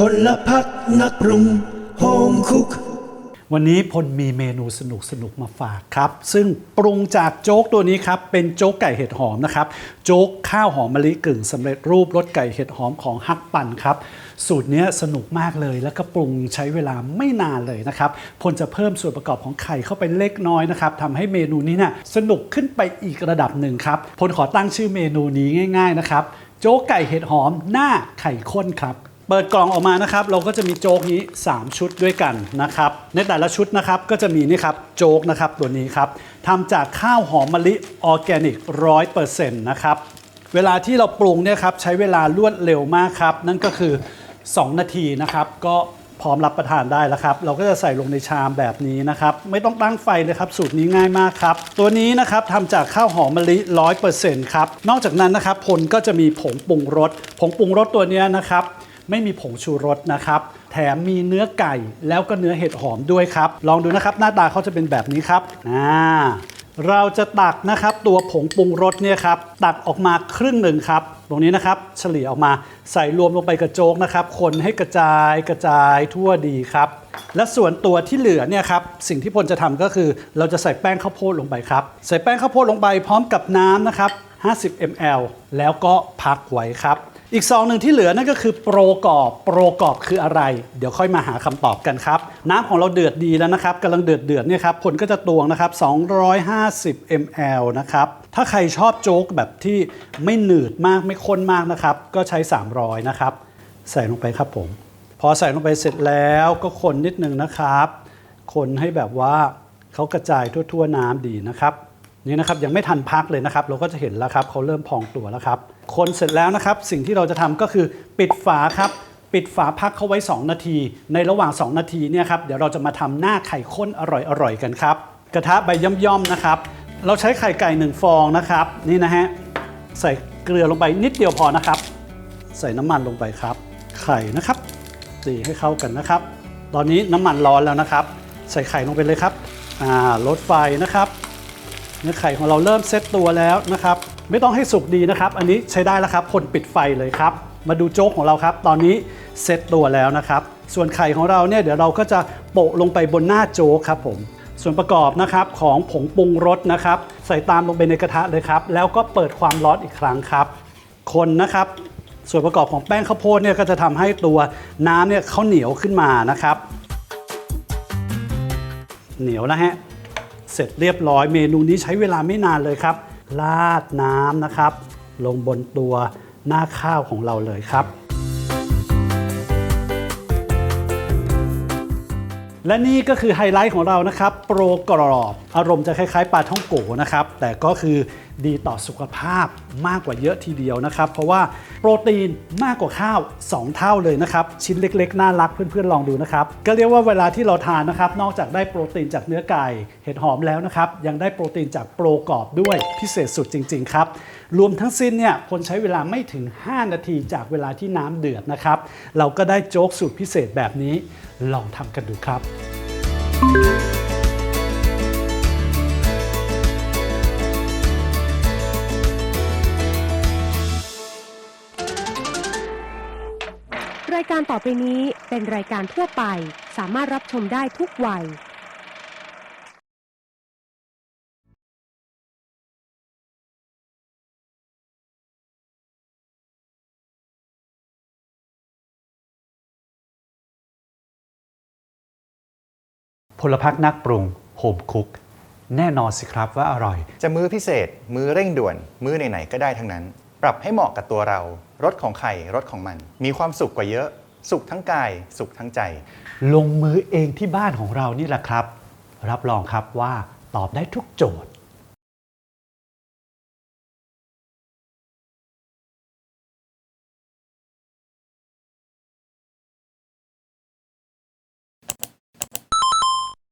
พลพักนักปรุงโฮมคุก วันนี้พลมีเมนูสนุกสนุกๆมาฝากครับ ซึ่งปรุงจากโจ๊กตัวนี้ครับ เป็นโจ๊กไก่เห็ดหอมนะครับ โจ๊กข้าวหอมมะลิกึ่งสำเร็จรูปรสไก่เห็ดหอมของฮักปั่นครับ สูตรนี้สนุกมากเลย แล้วก็ปรุงใช้เวลาไม่นานเลยนะครับพลจะเพิ่มส่วนประกอบของไข่เข้าไปเล็กน้อยนะครับทำให้เมนูนี้นี่ยสนุกขึ้นไปอีกระดับหนึ่งครับพลขอตั้งชื่อเมนูนี้ง่าย ๆนะครับ โจ๊กไก่เห็ดหอมหน้าไข่ข้นครับ เปิดกล่องออกมานะครับ เราก็จะมีโจ๊กนี้ 3 ชุดด้วยกันนะครับ ในแต่ละชุดนะครับก็จะมีนี่ครับโจ๊กนะครับตัวนี้ครับทำจากข้าวหอมมะลิออร์แกนิกร้อยเปอร์เซ็นต์นะครับเวลาที่เราปรุงเนี่ยครับใช้เวลารวดเร็วมากครับ นั่นก็คือ 2 นาทีนะครับ ก็พร้อมรับประทานได้แล้วครับ เราก็จะใส่ลงในชามแบบนี้นะครับ ไม่ต้องตั้งไฟเลยครับ สูตรนี้ง่ายมากครับ ตัวนี้นะครับทำจากข้าวหอมมะลิ 100%ครับ นอกจากนั้นนะครับพลก็จะมีผงปรุงรสผงปรุงรสตัวนี้นะครับ ไม่มีผงชูรสนะครับ แถมมีเนื้อไก่แล้วก็เนื้อเห็ดหอมด้วยครับ ลองดูนะครับ หน้าตาเขาจะเป็นแบบนี้ครับอ่าเราจะตักนะครับตัวผงปรุงรสเนี่ยครับตักออกมาครึ่งหนึ่งครับ ตรงนี้นะครับเฉลี่ยออกมาใส่รวมลงไปกระโจกนะครับ คนให้กระจายกระจายทั่วดีครับ และส่วนตัวที่เหลือเนี่ยครับสิ่งที่พลจะทำก็คือ เราจะใส่แป้งข้าวโพดลงไปครับ ใส่แป้งข้าวโพดลงไปพร้อมกับน้ำนะครับ 50 ml แล้วก็พักไว้ครับ อีกซองหนึ่งที่เหลือนั่นก็คือโปรกอบโปรกอบคืออะไร เดี๋ยวค่อยมาหาคำตอบกันครับ น้ำของเราเดือดดีแล้วนะครับกำลังเดือดเดือดเนี่ยครับผลก็จะตวงนะครับ 250 ml นะครับถ้าใครชอบโจ๊กแบบที่ไม่หนืดมากไม่ข้นมากนะครับ ก็ใช้ 300 นะครับ ใส่ลงไปครับผม พอใส่ลงไปเสร็จแล้วก็คนนิดนึงนะครับ คนให้แบบว่าเขากระจายทั่ว ๆ น้ำดีนะครับ นี่นะครับยังไม่ทันพักเลยนะครับ เราก็จะเห็นแล้วครับเขาเริ่มพองตัวแล้วครับ คนเสร็จแล้วนะครับ สิ่งที่เราจะทำก็คือปิดฝาครับ ปิดฝาพักเขาไว้ 2 นาที ในระหว่าง 2 นาทีเนี่ยครับเดี๋ยวเราจะมาทำหน้าไข่ข้นอร่อยๆกันครับ กระทะใบย่อมๆนะครับ เราใช้ไข่ไก่หนึ่งฟองนะครับนี่นะฮะใส่เกลือลงไปนิดเดียวพอนะครับ ใส่น้ำมันลงไปครับ ไข่นะครับตีให้เข้ากันนะครับ ตอนนี้น้ำมันร้อนแล้วนะครับ ใส่ไข่ลงไปเลยครับอ่าลดไฟนะครับ เนื้อไข่ของเราเริ่มเซตตัวแล้วนะครับ ไม่ต้องให้สุกดีนะครับ อันนี้ใช้ได้แล้วครับ คนปิดไฟเลยครับ มาดูโจ๊กของเราครับ ตอนนี้เซตตัวแล้วนะครับ ส่วนไข่ของเราเนี่ยเดี๋ยวเราก็จะโปะลงไปบนหน้าโจ๊กครับผมส่วนประกอบนะครับของผงปรุงรสนะครับ ใส่ตามลงไปในกระทะเลยครับ แล้วก็เปิดความร้อนอีกครั้งครับ คนนะครับ ส่วนประกอบของแป้งข้าวโพดเนี่ยก็จะทำให้ตัวน้ำเนี่ยเขาเหนียวขึ้นมานะครับ เหนียวแล้วฮะ เสร็จเรียบร้อยเมนูนี้ใช้เวลาไม่นานเลยครับราดน้ำนะครับ ลงบนตัวหน้าข้าวของเราเลยครับ และนี่ก็คือไฮไลท์ของเรานะครับ โปรกรอบ อารมณ์จะคล้ายๆปลาท่องโกนะครับ แต่ก็คือ ดีต่อสุขภาพมากกว่าเยอะทีเดียวนะครับ เพราะว่าโปรตีนมากกว่าข้าว 2 เท่าเลยนะครับ ชิ้นเล็กๆ น่ารักเพื่อนๆลองดูนะครับ ก็เรียกว่าเวลาที่เราทานนะครับ นอกจากได้โปรตีนจากเนื้อไก่เห็ดหอมแล้วนะครับ ยังได้โปรตีนจากโปรกรอบด้วยพิเศษสุดจริง ๆ ครับ รวมทั้งสิ้นเนี่ยคนใช้เวลาไม่ถึง 5 นาทีจากเวลาที่น้ำเดือดนะครับ เราก็ได้โจ๊กสูตรพิเศษแบบนี้ลองทำกันดูครับ รายการต่อไปนี้เป็นรายการทั่วไป สามารถรับชมได้ทุกวัย พลพักนักปรุงโฮมคุก แน่นอนสิครับว่าอร่อย จะมื้อพิเศษ มื้อเร่งด่วน มื้อไหนๆก็ได้ทั้งนั้นป รับให้เหมาะกับตัวเรารสของไข่รสของมัน มีความสุขกว่าเยอะ สุขทั้งกาย สุขทั้งใจ ลงมือเองที่บ้านของเรานี่แหละครับ รับรองครับว่าตอบได้ทุกโจทย์